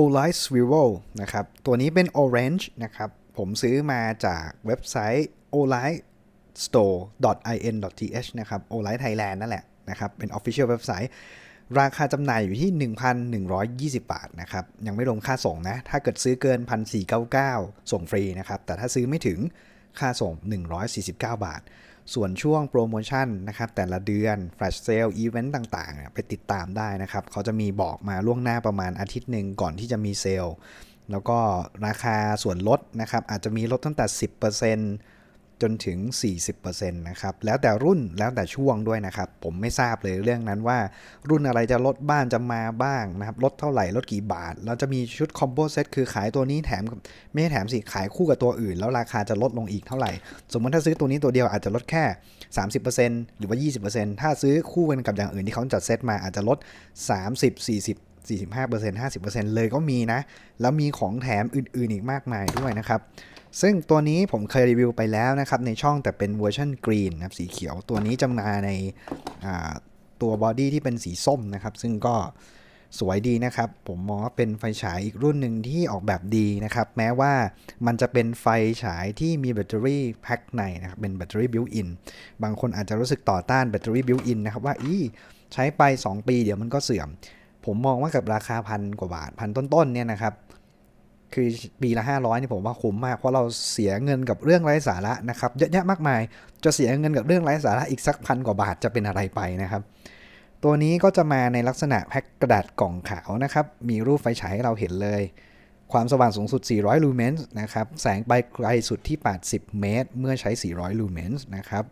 Olight Swivel นะครับ ตัวนี้เป็น Orange นะครับ ผมซื้อมาจากเว็บไซต์ olight store.in.th นะครับ Olight Thailand นั่นแหละนะครับ เป็น Official เว็บไซต์ ราคาจำหน่ายอยู่ที่ 1,120 บาทนะครับ ยังไม่รวมค่าส่งนะ ถ้าเกิดซื้อเกิน 1,499 ส่งฟรีนะครับ แต่ถ้าซื้อไม่ถึงค่าส่ง 149 บาท ส่วนช่วงโปรโมชั่นนะครับแต่ละเดือน Flash Sale อีเวนต์ต่างๆ ไปติดตามได้นะครับเขาจะมีบอกมาล่วงหน้าประมาณอาทิตย์หนึ่งก่อนที่จะมีเซลล์แล้วก็ราคาส่วนลดนะครับอาจจะมีลดตั้งแต่ 10% จนถึง 40%นะครับ แล้วแต่รุ่นแล้วแต่ช่วงด้วยนะครับ ผมไม่ทราบเลยเรื่องนั้นว่า รุ่นอะไรจะลดบ้านจะมาบ้างนะครับ ลดเท่าไหร่ลดกี่บาทแล้วจะมีชุดคอมโบเซตคือขายตัวนี้แถมไม่แถมสิ ขายคู่กับตัวอื่น แล้วราคาจะลดลงอีกเท่าไหร่ สมมติถ้าซื้อตัวนี้ตัวเดียวอาจจะลดแค่ 30%หรือว่า 20%ถ้าซื้อคู่กันกับอย่างอื่นที่เขาจัดเซตมาอาจจะลด 30 40 45% 50%เลยก็มีนะ แล้วมีของแถมอื่นๆอีกมากมายด้วยนะครับ ซึ่งตัวนี้ผมเคยรีวิวไปแล้วนะครับ ในช่องแต่เป็นเวอร์ชันกรีนนะครับสีเขียวตัวนี้จะมาในตัวบอดี้ที่เป็นสีส้มนะครับ ซึ่งก็สวยดีนะครับ ผมมองว่าเป็นไฟฉายอีกรุ่นหนึ่งที่ออกแบบดีนะครับ แม้ว่ามันจะเป็นไฟฉายที่มีแบตเตอรี่แพ็คในนะครับ เป็นแบตเตอรี่บิวอินบางคนอาจจะรู้สึกต่อต้านแบตเตอรี่บิวอินนะครับว่าอีใช้ไป 2 ปีเดี๋ยวมันก็เสื่อม ผมมองว่ากับราคาพันกว่าบาทพันต้นๆเนี่ยนะครับ คือปีละ 500นี่ผมว่าคุ้มมาก เพราะเราเสียเงินกับเรื่องไร้สาระนะครับเยอะแยะมากมาย จะเสียเงินกับเรื่องไร้สาระอีกสักพันกว่าบาทจะเป็นอะไรไปนะครับ ตัวนี้ก็จะมาในลักษณะแพ็คกระดาษกล่องขาวนะครับ มีรูปไฟฉายให้เราเห็นเลย ความสว่างสูงสุด 400 ลูเมนส์นะครับ แสงไปไกลสุดที่ 80 เมตร เมื่อใช้ 400 ลูเมนส์นะครับ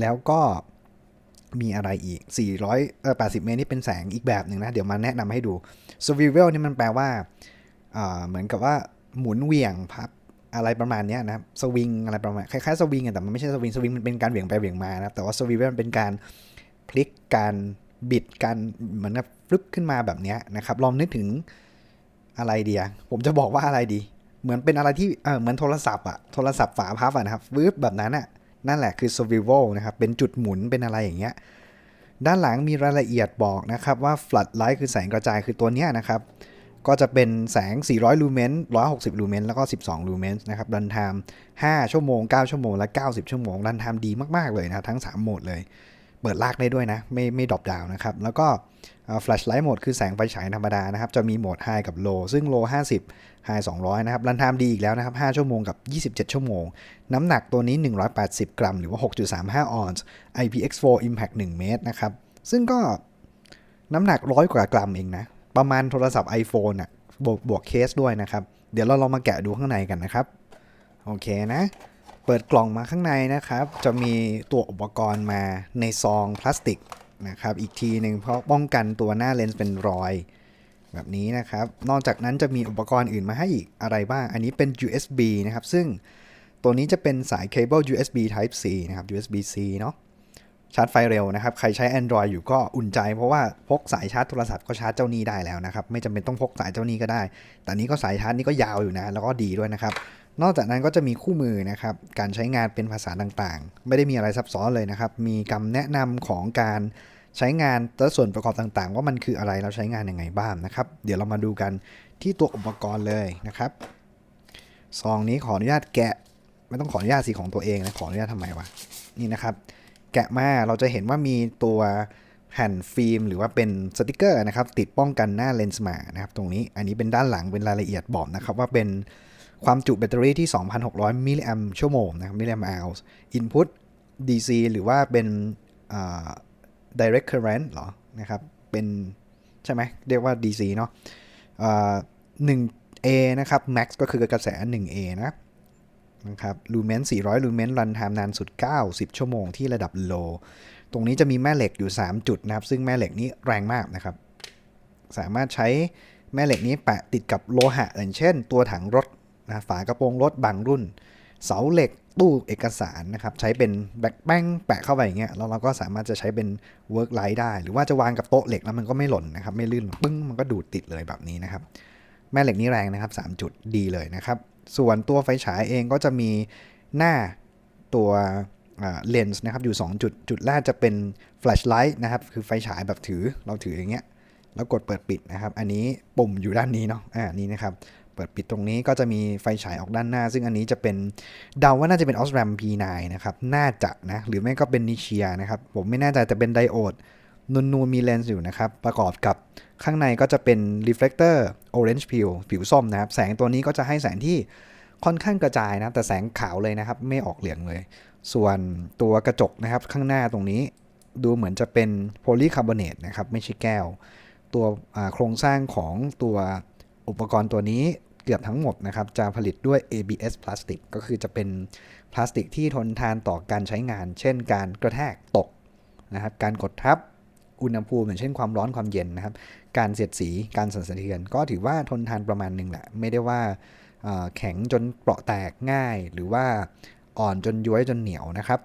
แล้วก็มีอะไรอีก 400เออ80 เมตรนี่เป็นแสงอีกแบบหนึ่งนะ เดี๋ยวมาแนะนำให้ดู Swivel นี่มันแปลว่า เหมือนกับว่าหมุนเวียงพับอะไรประมาณนี้นะครับสวิงอะไรประมาณคล้ายๆสวิงอะแต่มันไม่ใช่สวิงสวิงมันเป็นการเหวี่ยงไปเหวี่ยงมานะครับแต่ว่าสวิงมันเป็นการพลิกการบิดการเหมือนกับฟลุปขึ้นมาแบบนี้นะครับลองนึกถึงอะไรเดีอะผมจะบอกว่าอะไรดี เหมือนเป็นอะไรที่เออเหมือนโทรศัพท์อะโทรศัพท์ฝาพับอะนะครับวืบแบบนั้นอะนั่นแหละคือ swivel นะครับเป็นจุดหมุนเป็นอะไรอย่างเงี้ยด้านหลังมีรายละเอียดบอกนะครับว่า floodlight คือแสงกระจายคือตัวเนี้ยนะครับ ก็จะเป็นแสง 400 ลูเมน160 ลูเมนแล้วก็ 12 ลูเมนนะครับ รันไทม์5ชั่วโมง 9 ชั่วโมง และ 90 ชั่วโมง รันไทม์ดีมาก ๆ เลยนะทั้ง 3 โหมดเลย เปิดลากได้ด้วยนะ ไม่ไม่ดรอปดาวนะครับ แล้วก็ Flash Light โหมดคือแสงไฟฉายธรรมดานะครับ จะมีโหมด High กับ Low ซึ่ง Low 50 High 200 นะครับ รันไทม์ดีอีกแล้วนะครับ 5 ชั่วโมงกับ 27 ชั่วโมง น้ำหนักตัวนี้ 180 กรัม หรือว่า 6.35 ออนซ์ IPX4 Impact 1 เมตรนะครับ ซึ่งก็น้ำหนักร้อยกว่ากรัมเองนะ ประมาณโทรศัพท์ iPhone อะบวกบวกเคสด้วยนะครับ เดี๋ยวเราลองมาแกะดูข้างในกันนะครับ โอเคนะ เปิดกล่องมาข้างในนะครับ จะมีตัวอุปกรณ์มาในซองพลาสติกนะครับ อีกทีหนึ่งเพราะป้องกันตัวหน้าเลนส์เป็นรอย แบบนี้นะครับ นอกจากนั้นจะมีอุปกรณ์อื่นมาให้อีกอะไรบ้าง อันนี้เป็น USB นะครับ ซึ่งตัวนี้จะเป็นสายเคเบิล USB Type C นะครับ USB C เนาะ ชาร์จไฟเร็วนะครับ ใครใช้ Android อยู่ก็อุ่นใจ เพราะว่าพกสายชาร์จโทรศัพท์ก็ชาร์จเจ้านี้ได้แล้วนะครับ ไม่จำเป็นต้องพกสายเจ้านี้ก็ได้ แต่นี้ก็สายชาร์จนี้ก็ยาวอยู่นะ แล้วก็ดีด้วยนะครับ นอกจากนั้นก็จะมีคู่มือนะครับ การใช้งานเป็นภาษาต่างๆ ไม่ได้มีอะไรซับซ้อนเลยนะครับ มีคำแนะนำของการใช้งานและส่วนประกอบต่างๆ ว่ามันคืออะไรเราใช้งานยังไงบ้างนะครับ เดี๋ยวเรามาดูกันที่ตัวอุปกรณ์เลยนะครับซองนี้ขออนุญาตแกะ ไม่ต้องขออนุญาตสีของตัวเองนะขออนุญาตทำไมวะนี่นะครับ แกะมาเราจะเห็นว่ามีตัวแผ่นฟิล์มหรือว่าเป็นสติกเกอร์นะครับ ติดป้องกันหน้าเลนส์มานะครับตรงนี้อันนี้เป็นด้านหลังเป็นรายละเอียดบอกนะครับ ว่าเป็นความจุแบตเตอรี่ที่ 2,600 มิลลิแอมชั่วโมงนะครับมิลลิแอมอัลส์อินพุต DC หรือว่าเป็น direct current เหรอนะครับเป็นใช่ไหมเรียกว่า DC เนาะอ่า 1A นะครับ max ก็คือกระแส 1A นะ นะครับลูเมน400ลูเมนรันไทม์นานสุด 90 ชั่วโมงที่ระดับโลตรงนี้จะมีแม่เหล็กอยู่ 3 จุดนะครับ ซึ่งแม่เหล็กนี้แรงมากนะครับ สามารถใช้แม่เหล็กนี้แปะติดกับโลหะอย่างเช่น ตัวถังรถนะฝากระโปรงรถบางรุ่น เสาเหล็กตู้เอกสารนะครับ ใช้เป็นแบ็คแป้งแปะเข้าไปอย่างเงี้ยแล้วเราก็สามารถจะใช้เป็นเวิร์กไลท์ได้ หรือว่าจะวางกับโต๊ะเหล็กแล้วมันก็ไม่หล่นนะครับ ไม่ลื่นปึ้งมันก็ดูดติดเลยแบบนี้นะครับ แม่เหล็กนี้แรงนะครับ 3 จุดดีเลยนะครับ ส่วนตัวไฟฉายเองก็จะมีหน้าตัวเลนส์นะครับอยู่ 2 จุด จุดแรกจะเป็นแฟลชไลท์นะครับ คือไฟฉายแบบถือเราถืออย่างเงี้ย แล้วกดเปิดปิดนะครับ อันนี้ปุ่มอยู่ด้านนี้เนาะอ่านี่นะครับ เปิดปิดตรงนี้ก็จะมีไฟฉายออกด้านหน้า ซึ่งอันนี้จะเป็นเดาว่าน่าจะเป็น Osram P9 นะครับ น่าจะนะ หรือไม่ก็เป็นนิเชียนะครับ ผมไม่แน่ใจแต่เป็นไดโอด นูนูนๆมีเลนส์อยู่นะครับ ประกอบกับข้างในก็จะเป็น reflector orange peel ผิวส้มนะครับ แสงตัวนี้ก็จะให้แสงที่ค่อนข้างกระจายนะแต่แสงขาวเลยนะครับ ไม่ออกเหลืองเลย ส่วนตัวกระจกนะครับข้างหน้าตรงนี้ดูเหมือนจะเป็นโพลีคาร์บอเนตนะครับ ไม่ใช่แก้ว ตัวโครงสร้างของตัวอุปกรณ์ตัวนี้เกือบทั้งหมดนะครับ จะผลิตด้วย ABS พลาสติก ก็คือจะเป็นพลาสติกที่ทนทานต่อการใช้งาน เช่น การกระแทกตกนะครับ การกดทับ อุณหภูมิอย่างเช่นความร้อนความเย็นนะครับ การเสียดสีการสั่นสะเทือน ก็ถือว่าทนทานประมาณหนึ่งแหละ ไม่ได้ว่าแข็งจนเปราะแตกง่าย หรือว่าอ่อนจนย้วยจนเหนียวนะครับ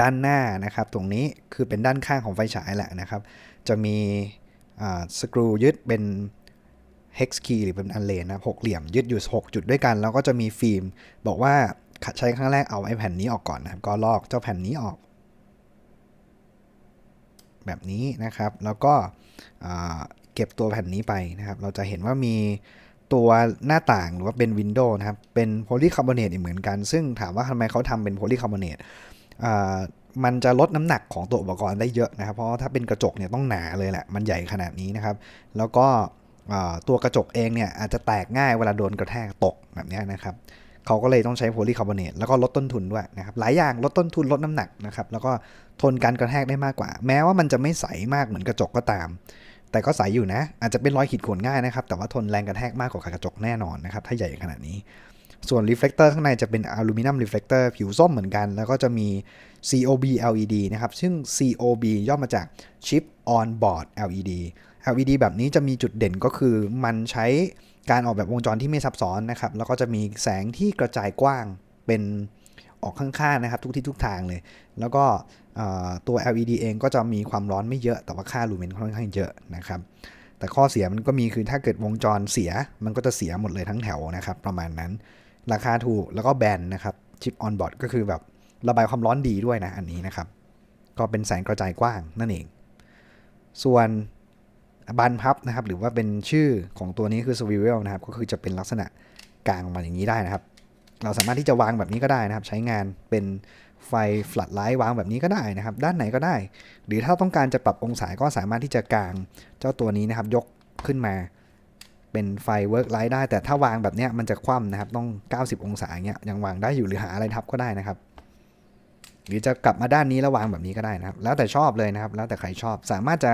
ด้านหน้านะครับ ตรงนี้คือเป็นด้านข้างของไฟฉายแหละนะครับ จะมีสกรูยึดเป็น hex key หรือเป็นอันเลนนะหกเหลี่ยมยึดอยู่ 6 จุดด้วยกัน แล้วก็จะมีฟิล์ม บอกว่าใช้ครั้งแรกเอาไอ้แผ่นนี้ออกก่อนนะครับ ก็ลอกเจ้าแผ่นนี้ออก แบบนี้นะครับ แล้วก็เก็บตัวแผ่นนี้ไปนะครับ เราจะเห็นว่ามีตัวหน้าต่างหรือว่าเป็นวินโดว์นะครับ เป็นโพลีคาร์บอเนตอีกเหมือนกัน ซึ่งถามว่าทำไมเขาทำเป็นโพลีคาร์บอเนตมันจะลดน้ำหนักของตัวอุปกรณ์ได้เยอะนะครับ เพราะถ้าเป็นกระจกเนี่ยต้องหนาเลยแหละ มันใหญ่ขนาดนี้นะครับ แล้วก็ตัวกระจกเองเนี่ยอาจจะแตกง่ายเวลาโดนกระแทกตกแบบนี้นะครับ เขาก็เลยต้องใช้โพลีคาร์บอเนตแล้วก็ลดต้นทุนด้วยนะครับหลายอย่างลดต้นทุนลดน้ำหนักนะครับแล้วก็ทนการกระแทกได้มากกว่า แม้ว่ามันจะไม่ใสมากเหมือนกระจกก็ตาม แต่ก็ใสอยู่นะ อาจจะเป็นรอยขีดข่วนง่ายนะครับ แต่ว่าทนแรงกระแทกมากกว่ากระจกแน่นอนนะครับถ้าใหญ่ขนาดนี้ส่วนรีเฟล e เตอร์ข้างในจะเป็นอลูมิเนียมรีเฟล e เตอร์ผิวส้มเหมือนกัน แล้วก็จะมี COB LED นะครับ ซึ่ง COB ย่อมาจาก Chip on Board LED LED แบบนี้จะมีจุดเด่นก็คือมันใช้การออกแบบวงจรที่ไม่ซับซ้อนนะครับ แล้วก็จะมีแสงที่กระจายกว้างเป็นออกข้างๆนะครับ ทุกที่ทุกทางเลย แล้วก็ตัว LED เองก็จะมีความร้อนไม่เยอะแต่ว่าค่าลูเมนค่อนข้างเยอะนะครับ แต่ข้อเสียมันก็มีคือถ้าเกิดวงจรเสียมันก็จะเสียหมดเลยทั้งแถวนะครับ ประมาณนั้น ราคาถูกแล้วก็แบนนะครับชิปออนบอร์ดก็คือแบบระบายความร้อนดีด้วยนะอันนี้นะครับ ก็เป็นแสงกระจายกว้างนั่นเอง ส่วน บานพับนะครับ หรือว่าเป็นชื่อของตัวนี้คือ swivel นะครับ ก็คือจะเป็นลักษณะกลางออกมาอย่างนี้ได้นะครับ เราสามารถที่จะวางแบบนี้ก็ได้นะครับ ใช้งานเป็นไฟ flood light วางแบบนี้ก็ได้นะครับ ด้านไหนก็ได้ หรือถ้าต้องการจะปรับองศาก็สามารถที่จะกางเจ้าตัวนี้นะครับ ยกขึ้นมาเป็นไฟเวิร์กไลท์ได้ แต่ถ้าวางแบบเนี้ยมันจะคว่ำนะครับ ต้อง 90 องศาเงี้ยยังวางได้อยู่หรือหาอะไรทับก็ได้นะครับ หรือจะกลับมาด้านนี้แล้ววางแบบนี้ก็ได้นะครับ แล้วแต่ชอบเลยนะครับ แล้วแต่ใครชอบสามารถจะ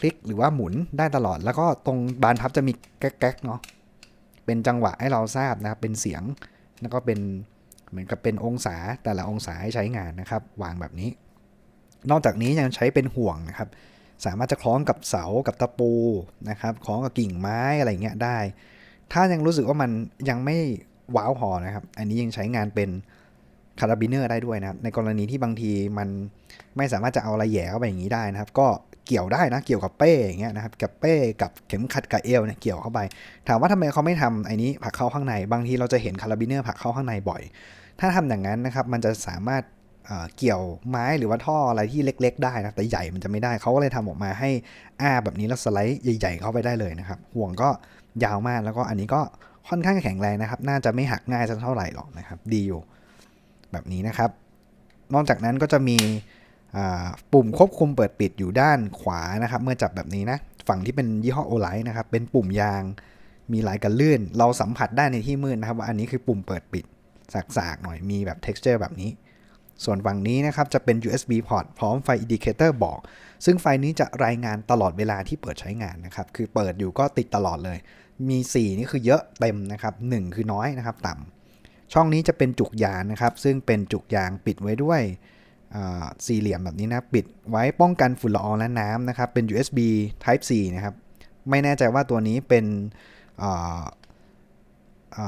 พลิกหรือว่าหมุนได้ตลอด แล้วก็ตรงบานพับจะมีแก๊กๆเนาะเป็นจังหวะให้เราทราบนะครับเป็นเสียงแล้วก็เป็นเหมือนกับเป็นองศาแต่ละองศาให้ใช้งานนะครับ วางแบบนี้ นอกจากนี้ยังใช้เป็นห่วงนะครับ สามารถจะคล้องกับเสากับตะปูนะครับคล้องกับกิ่งไม้อะไรเงี้ยได้ ถ้ายังรู้สึกว่ามันยังไม่ว้าวพอนะครับ อันนี้ยังใช้งานเป็นคาราบิเนอร์ได้ด้วยนะครับในกรณีที่บางทีมันไม่สามารถจะเอาอะไรแย่เข้าไปอย่างนี้ได้นะครับ ก็ เกี่ยวได้นะเกี่ยวกับเป้อย่างเงี้ยนะครับกับเป้กับเข็มขัดกับเอวเนี่ยเกี่ยวเข้าไป ถามว่าทำไมเขาไม่ทำไอ้นี้ผักเข้าข้างใน บางทีเราจะเห็นคาราบิเนอร์ผักเข้าข้างในบ่อย ถ้าทำอย่างนั้นนะครับมันจะสามารถเเกี่ยวไม้หรือว่าท่ออะไรที่เล็ก ๆ ได้นะแต่ใหญ่มันจะไม่ได้เขาก็เลยทำออกมาให้อ้าแบบนี้แล้วสไลด์ใหญ่ ๆ เข้าไปได้เลยนะครับห่วงก็ยาวมากแล้วก็อันนี้ก็ค่อนข้างแข็งแรงนะครับ น่าจะไม่หักง่ายสักเท่าไหร่หรอกนะครับ ดีอยู่แบบนี้นะครับ นอกจากนั้นก็จะมี ปุ่มควบคุมเปิดปิดอยู่ด้านขวานะครับ เมื่อจับแบบนี้นะ ฝั่งที่เป็นยี่ห้อโอไลท์นะครับ เป็นปุ่มยางมีลายกันลื่น เราสัมผัสได้ในที่มืดนะครับ ว่าอันนี้คือปุ่มเปิดปิดสากๆหน่อยมีแบบ texture แบบนี้ ส่วนฝั่งนี้นะครับ จะเป็น USB port พร้อมไฟ indicator บอก ซึ่งไฟนี้จะรายงานตลอดเวลาที่เปิดใช้งานนะครับ คือเปิดอยู่ก็ติดตลอดเลย มี 4 นี่คือเยอะเต็มนะครับ 1 คือน้อยนะครับ ต่ำช่องนี้จะเป็นจุกยางนะครับ ซึ่งเป็นจุกยางปิดไว้ด้วย สี่เหลี่ยมแบบนี้นะปิดไว้ป้องกันฝุ่นละอองและน้ำนะครับ เป็น USB Type C นะครับ ไม่แน่ใจว่าตัวนี้เป็น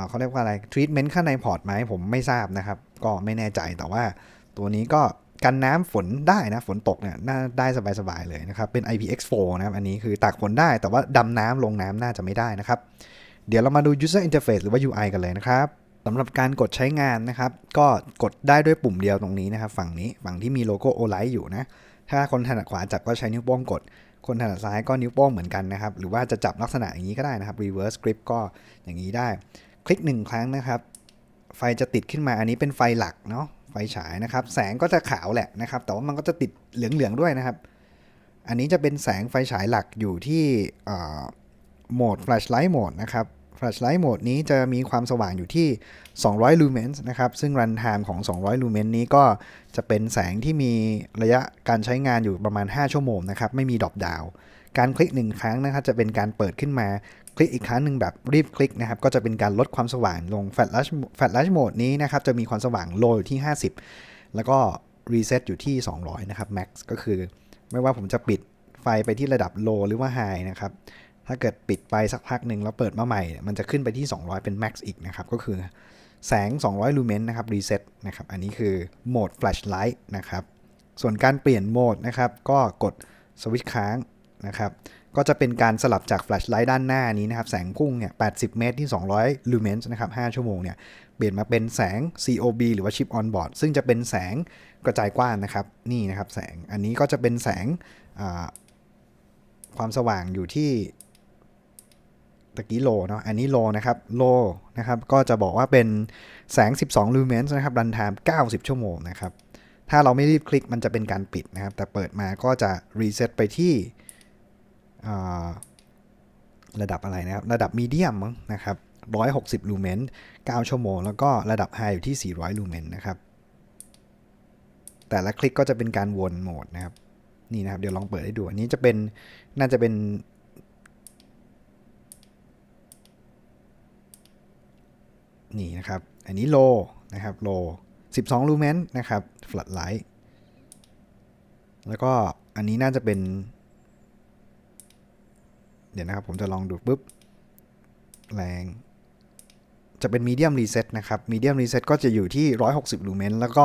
เขาเรียกว่าอะไรทรีทเมนต์ข้างในพอร์ตไหมผมไม่ทราบนะครับ ก็ไม่แน่ใจแต่ว่าตัวนี้ก็กันน้ำฝนได้นะ ฝนตกเนี่ยน่าได้สบายๆเลยนะครับ เป็น IPX4 นะครับ อันนี้คือตากฝนได้แต่ว่าดำน้ำลงน้ำน่าจะไม่ได้นะครับ เดี๋ยวเรามาดู user interface หรือว่า UI กันเลยนะครับ สำหรับการกดใช้งานนะครับ ก็กดได้ด้วยปุ่มเดียวตรงนี้นะครับ ฝั่งนี้ฝั่งที่มีโลโก้ Olight อยู่นะ ถ้าคนถนัดขวาจับก็ใช้นิ้วโป้งกด คนถนัดซ้ายก็นิ้วโป้งเหมือนกันนะครับ หรือว่าจะจับลักษณะอย่างนี้ก็ได้นะครับ reverse grip ก็อย่างนี้ได้ คลิกหนึ่งครั้งนะครับ ไฟจะติดขึ้นมาอันนี้เป็นไฟหลักเนาะไฟฉายนะครับ แสงก็จะขาวแหละนะครับ แต่ว่ามันก็จะติดเหลืองๆด้วยนะครับ อันนี้จะเป็นแสงไฟฉายหลักอยู่ที่โหมด flashlight mode นะครับ flashlight mode นี้จะมีความสว่างอยู่ที่ 200 lumens นะครับ ซึ่ง run time ของ 200 lumens นี้ก็จะเป็นแสงที่มีระยะการใช้งานอยู่ประมาณ 5 ชั่วโมงนะครับ ไม่มีดรอปดาว การคลิก 1 ครั้งนะครับจะเป็นการเปิดขึ้นมา คลิกอีกครั้งหนึ่งแบบรีบคลิกนะครับ ก็จะเป็นการลดความสว่างลง flash flash mode นี้นะครับจะมีความสว่าง low อยู่ที่ 50 แล้วก็ reset อยู่ที่ 200 นะครับ max ก็คือ ไม่ว่าผมจะปิดไฟไปที่ระดับ low หรือว่า high นะครับ ถ้าเกิดปิดไปสักพักหนึ่งแล้วเปิดมาใหม่ มันจะขึ้นไปที่ 200 เป็น max อีกนะครับ ก็คือแสง 200 ลูเมนนะครับ reset นะครับ อันนี้คือโหมด flashlight นะครับ ส่วนการเปลี่ยนโหมดนะครับ ก็กดสวิตช์ค้างนะครับ ก็จะเป็นการสลับจาก flashlight ด้านหน้านี้นะครับ แสงพุ่งเนี่ย 80 เมตรที่ 200 ลูเมนนะครับ 5 ชั่วโมงเนี่ย เปลี่ยนมาเป็นแสง COB หรือว่า chip on board ซึ่งจะเป็นแสงกระจายกว้างนะครับ นี่นะครับแสง อันนี้ก็จะเป็นแสงความสว่างอยู่ที่ ตะกี้โลเนาะอันนี้โลนะครับโลนะครับก็จะบอกว่าเป็นแสง 12 ลูเมนส์นะครับรันไทม์90 ชั่วโมงนะครับถ้าเราไม่รีบคลิกมันจะเป็นการปิดนะครับ แต่เปิดมาก็จะรีเซ็ตไปที่ระดับอะไรนะครับ ระดับมีเดียมนะครับ160 ลูเมนส์9ชั่วโมง แล้วก็ระดับไฮอยู่ที่ 400 ลูเมนส์นะครับ แต่ละคลิกก็จะเป็นการวนโหมดนะครับ นี่นะครับ เดี๋ยวลองเปิดให้ดู อันนี้จะเป็นน่าจะเป็น นี่นะครับ อันนี้โลนะครับโล12ลูเมนนะครับ flat light แล้วก็อันนี้น่าจะเป็น เดี๋ยวนะครับผมจะลองดูปุ๊บ แรง จะเป็น medium reset นะครับ medium reset ก็จะอยู่ที่ 160 ลูเมนแล้วก็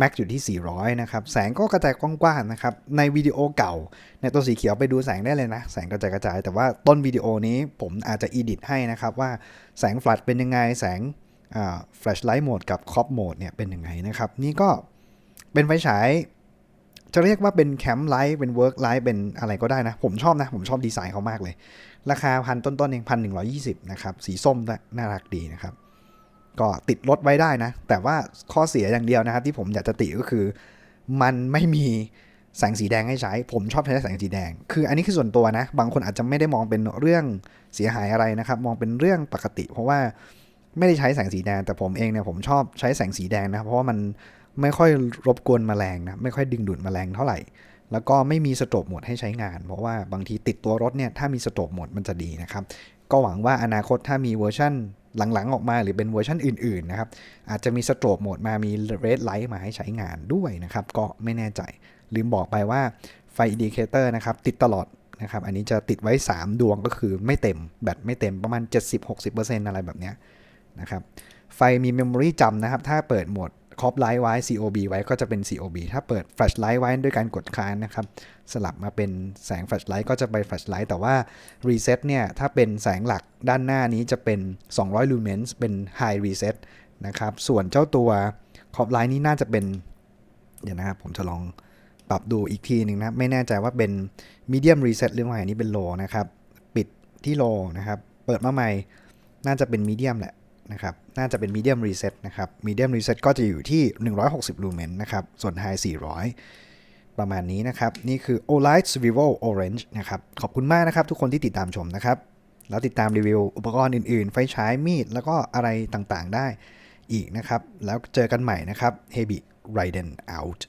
max อยู่ที่ 400 นะครับ แสงก็กระจายกว้างๆนะครับ ในวิดีโอเก่า ในตัวสีเขียวไปดูแสงได้เลยนะ แสงกระจายกระจาย แต่ว่าต้นวิดีโอนี้ผมอาจจะ edit ให้นะครับว่าแสง flash เป็นยังไง แสง flashlight mode กับ crop mode เนี่ยเป็นยังไงนะครับ นี่ก็เป็นไฟฉายจะเรียกว่าเป็นแคมป์ไลท์เป็นเวิร์กไลท์เป็นอะไรก็ได้นะ ผมชอบนะ ผมชอบดีไซน์เขามากเลย ราคาพันต้นๆเองพันหนึ่งร้อยี่สิบนะครับสีส้มน่ารักดีนะครับ ก็ติดรถไว้ได้นะ แต่ว่าข้อเสียอย่างเดียวนะครับ ที่ผมอยากจะติก็คือ มันไม่มีแสงสีแดงให้ใช้ ผมชอบใช้แสงสีแดง คืออันนี้คือส่วนตัวนะ บางคนอาจจะไม่ได้มองเป็นเรื่องเสียหายอะไรนะครับ มองเป็นเรื่องปกติ เพราะว่าไม่ได้ใช้แสงสีแดง แต่ผมเองเนี่ยผมชอบใช้แสงสีแดงนะเพราะว่ามันไม่ค่อยรบกวนแมลงนะ ไม่ค่อยดึงดูดแมลงเท่าไหร่ แล้วก็ไม่มีสโตรบโหมดให้ใช้งาน เพราะว่าบางทีติดตัวรถเนี่ยถ้ามีสโตรบโหมดมันจะดีนะครับ ก็หวังว่าอนาคตถ้ามีเวอร์ชันหลังๆ ออกมาหรือเป็นเวอร์ชันอื่นๆนะครับ อาจจะมีสโตรบโหมดมามีเรดไลท์มาให้ใช้งานด้วยนะครับ ก็ไม่แน่ใจ ลืมบอกไปว่าไฟอินดิเคเตอร์นะครับ ติดตลอดนะครับ อันนี้จะติดไว้ 3 ดวงก็คือไม่เต็ม แบตไม่เต็มประมาณ 70-60%อะไรแบบเนี้ยนะครับไฟมีเมมโมรีจำนะครับ ถ้าเปิดโหมด คอปไลท์ไว้ COB ไว้ก็จะเป็น COB ถ้าเปิดแฟลชไลท์ไว้ด้วยการกดค้างนะครับ สลับมาเป็นแสงแฟลชไลท์ก็จะไปแฟลชไลท์แต่ว่ารีเซ็ตเนี่ยถ้าเป็นแสงหลักด้านหน้านี้จะเป็น 200 ลูเมนส์เป็น High Reset นะครับส่วนเจ้าตัวคอปไลท์นี้น่าจะเป็น เดี๋ยวนะครับ ผมจะลองปรับดูอีกทีหนึ่งนะ ไม่แน่ใจว่าเป็น Medium Reset หรือว่าอันนี้เป็น Low นะครับ ปิดที่ Low นะครับ เปิดมาใหม่ น่าจะเป็น Medium แหละ นะครับน่าจะเป็น medium reset นะครับ medium reset ก็จะอยู่ที่ 160ลูเมนนะครับส่วน high 400 ประมาณนี้นะครับ นี่คือ Olight Vivo Orange นะครับ ขอบคุณมากนะครับ ทุกคนที่ติดตามชมนะครับ แล้วติดตามรีวิวอุปกรณ์อื่นๆ ไฟฉายมีด แล้วก็อะไรต่างๆได้อีกนะครับ แล้วเจอกันใหม่นะครับ Heavy Raiden out